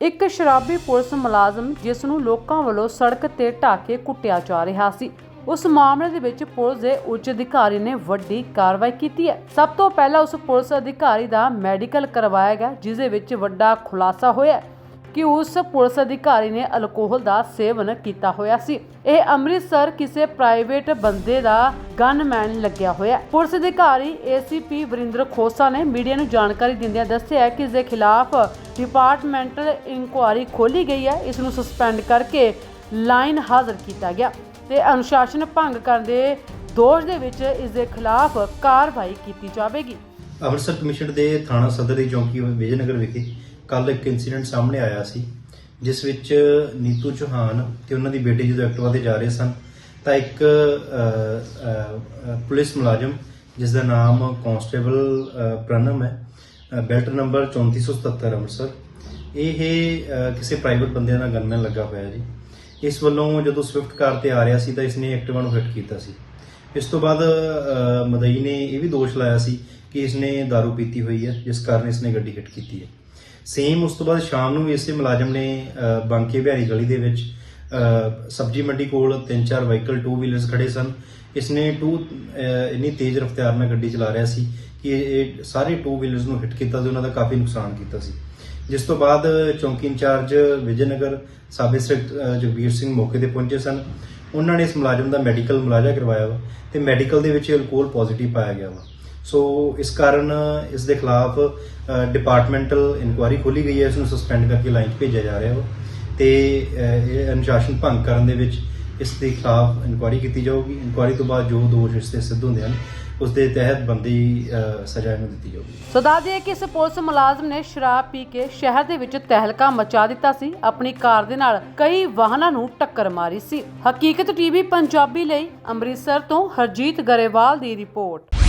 ਇੱਕ ਸ਼ਰਾਬੀ ਪੁਲਿਸ ਮੁਲਾਜ਼ਮ ਜਿਸ ਨੂੰ ਲੋਕਾਂ ਵੱਲੋਂ ਸੜਕ ਤੇ ਢਾਹ ਕੇ ਕੁੱਟਿਆ ਜਾ ਰਿਹਾ ਸੀ। ਉਸ ਮਾਮਲੇ ਦੇ ਵਿੱਚ ਪੁਲਿਸ ਦੇ ਉੱਚ ਅਧਿਕਾਰੀ ਨੇ ਵੱਡੀ ਕਾਰਵਾਈ ਕੀਤੀ ਹੈ। ਸਭ ਤੋਂ ਪਹਿਲਾਂ ਉਸ ਪੁਲਿਸ ਅਧਿਕਾਰੀ ਦਾ ਮੈਡੀਕਲ ਕਰਵਾਇਆ ਗਿਆ, ਜਿਸ ਦੇ ਵਿੱਚ ਵੱਡਾ ਖੁਲਾਸਾ ਹੋਇਆ ਕਿ ਉਸ ਪੁਲਿਸ ਅਧਿਕਾਰੀ ਨੇ ਅਲਕੋਹਲ ਦਾ ਸੇਵਨ ਕੀਤਾ ਹੋਇਆ ਸੀ। ਇਹ ਅੰਮ੍ਰਿਤਸਰ ਕਿਸੇ ਪ੍ਰਾਈਵੇਟ ਬੰਦੇ ਦਾ ਗਨਮੈਨ ਲੱਗਿਆ ਹੋਇਆ ਪੁਲਿਸ ਅਧਿਕਾਰੀ ਏਸੀਪੀ ਵਰਿੰਦਰ ਖੋਸਾ ਨੇ ਮੀਡੀਆ ਨੂੰ ਜਾਣਕਾਰੀ ਦਿੰਦਿਆਂ ਦੱਸਿਆ ਕਿ ਇਸ ਦੇ ਖਿਲਾਫ ਡਿਪਾਰਟਮੈਂਟਲ ਇਨਕੁਆਇਰੀ ਖੋਲੀ ਗਈ ਹੈ। ਇਸ ਨੂੰ ਸਸਪੈਂਡ ਕਰਕੇ ਲਾਈਨ ਹਾਜ਼ਰ ਕੀਤਾ ਗਿਆ। ਤੇ ਅਨੁਸ਼ਾਸਨ ਭੰਗ ਕਰਨ ਦੇ ਦੋਸ਼ ਦੇ ਵਿੱਚ ਇਸ ਦੇ ਖਿਲਾਫ ਕਾਰਵਾਈ ਕੀਤੀ ਜਾਵੇਗੀ। ਅੰਮ੍ਰਿਤਸਰ ਕਮਿਸ਼ਨ ਦੇ ਥਾਣਾ ਸਦਰ ਦੀ ਚੌਂਕੀ ਵਿਜੇਨਗਰ ਵਿਖੇ ਕੱਲ ਇੱਕ ਇਨਸੀਡੈਂਟ ਸਾਹਮਣੇ ਆਇਆ ਸੀ ਜਿਸ ਵਿੱਚ ਨੀਤੂ ਚੌਹਾਨ ਤੇ ਉਹਨਾਂ ਦੀ ਬੇਟੀ ਜਦੋਂ ਐਕਟਿਵਾ ਤੇ ਜਾ ਰਹੇ ਸਨ ਤਾਂ ਇੱਕ ਪੁਲਿਸ ਮੁਲਾਜ਼ਮ ਜਿਸ ਦਾ ਨਾਮ ਕਾਂਸਟੇਬਲ ਅ, ਪ੍ਰਣਮ ਹੈ ਬੈਲਟ ਨੰਬਰ 3477 ਅੰਮ੍ਰਿਤਸਰ। ਇਹ ਕਿਸੇ ਪ੍ਰਾਈਵੇਟ ਬੰਦੇ ਨਾਲ ਗਨਮੈਨ ਲੱਗਾ ਹੋਇਆ ਜੀ। ਇਸ ਵੱਲੋਂ ਜਦੋਂ ਸਵਿਫਟ ਕਾਰ ਤੇ ਆ ਰਿਹਾ ਸੀ ਤਾਂ ਇਸਨੇ ਐਕਟਿਵਾ ਨੂੰ ਹਿੱਟ ਕੀਤਾ ਸੀ। ਇਸ ਤੋਂ ਬਾਅਦ ਮਦਈ ਨੇ ਇਹ ਵੀ ਦੋਸ਼ ਲਾਇਆ ਸੀ ਕਿ ਇਸਨੇ दारू ਪੀਤੀ ਹੋਈ ਹੈ, ਜਿਸ ਕਾਰਨ ਇਸਨੇ ਗੱਡੀ ਹਿੱਟ ਕੀਤੀ ਹੈ। ਸੇਮ ਉਸ ਤੋਂ ਬਾਅਦ ਸ਼ਾਮ ਨੂੰ ਇਸੇ ਮੁਲਾਜ਼ਮ ਨੇ ਬਾਂਕੇ ਬਿਹਾਰੀ ਗਲੀ ਦੇ ਵਿੱਚ ਸਬਜ਼ੀ ਮੰਡੀ ਕੋਲ ਤਿੰਨ ਚਾਰ ਵਾਹੀਕਲ ਟੂ ਵੀਲਰਸ ਖੜੇ ਸਨ। ਇਸਨੇ ਟੂ ਅ, ਇੰਨੀ ਤੇਜ਼ ਰਫ਼ਤਾਰ ਨਾਲ ਗੱਡੀ ਚਲਾ ਰਿਹਾ ਸੀ ਕਿ ਇਹ ਸਾਰੇ ਟੂ ਵੀਲਰਸ ਨੂੰ ਹਿੱਟ ਕੀਤਾ ਤੇ ਉਹਨਾਂ ਦਾ ਕਾਫੀ ਨੁਕਸਾਨ ਕੀਤਾ ਸੀ। ਜਿਸ ਤੋਂ ਬਾਅਦ ਚੌਂਕੀ ਇੰਚਾਰਜ ਵਿਜੇਨਗਰ ਸਾਬੇ ਇੰਸਪੈਕਟਰ ਜਗਵੀਰ ਸਿੰਘ ਮੌਕੇ ਤੇ ਪਹੁੰਚੇ ਸਨ। ਉਹਨਾਂ ਨੇ ਇਸ ਮੁਲਾਜ਼ਮ ਦਾ ਮੈਡੀਕਲ ਮੁਲਾਜ਼ਾ ਕਰਵਾਇਆ ਵਾ ਤੇ ਮੈਡੀਕਲ ਦੇ ਵਿੱਚ ਅਲਕੋਹਲ ਪੋਜ਼ਿਟਿਵ ਪਾਇਆ ਗਿਆ ਵਾ। ਸੋ ਇਸ ਕਾਰਨ ਇਸ ਦੇ ਖਿਲਾਫ ਡਿਪਾਰਟਮੈਂਟਲ ਇਨਕੁਆਇਰੀ ਖੋਲੀ ਗਈ ਹੈ। ਇਸ ਨੂੰ ਸਸਪੈਂਡ ਕਰਕੇ ਲਾਈਨ 'ਚ ਭੇਜਿਆ ਜਾ ਰਿਹਾ ਵਾ। ਤੇ ਇਹ ਅਨੁਸ਼ਾਸਨ ਭੰਗ ਕਰਨ ਦੇ ਵਿੱਚ ਇਸ ਦੇ ਖਿਲਾਫ ਇਨਕੁਆਇਰੀ ਕੀਤੀ ਜਾਊਗੀ। ਇਨਕੁਆਇਰੀ ਤੋਂ ਬਾਅਦ ਜੋ ਦੋਸ਼ ਇਸ ਤੇ ਸਿੱਧ ਹੁੰਦੇ ਹਨ, ਉਸ ਦੇ ਤਹਿਤ ਬੰਦੀ ਸਜ਼ਾ ਇਹਨੂੰ ਦਿੱਤੀ ਜਾਊਗੀ। ਸੋ ਦੱਸ ਦਈਏ ਕਿ ਇਸ ਪੁਲਿਸ ਮੁਲਾਜ਼ਮ ਨੇ ਸ਼ਰਾਬ ਪੀ ਕੇ ਸ਼ਹਿਰ ਦੇ ਵਿੱਚ ਤਹਿਲਕਾ ਮਚਾ ਦਿੱਤਾ ਸੀ। ਆਪਣੀ ਕਾਰ ਦੇ ਨਾਲ ਕਈ ਵਾਹਨਾਂ ਨੂੰ ਟੱਕਰ ਮਾਰੀ ਸੀ। ਹਕੀਕਤ ਟੀਵੀ ਪੰਜਾਬੀ ਲਈ ਅੰਮ੍ਰਿਤਸਰ ਤੋਂ ਹਰਜੀਤ ਗਰੇਵਾਲ ਦੀ ਰਿਪੋਰਟ।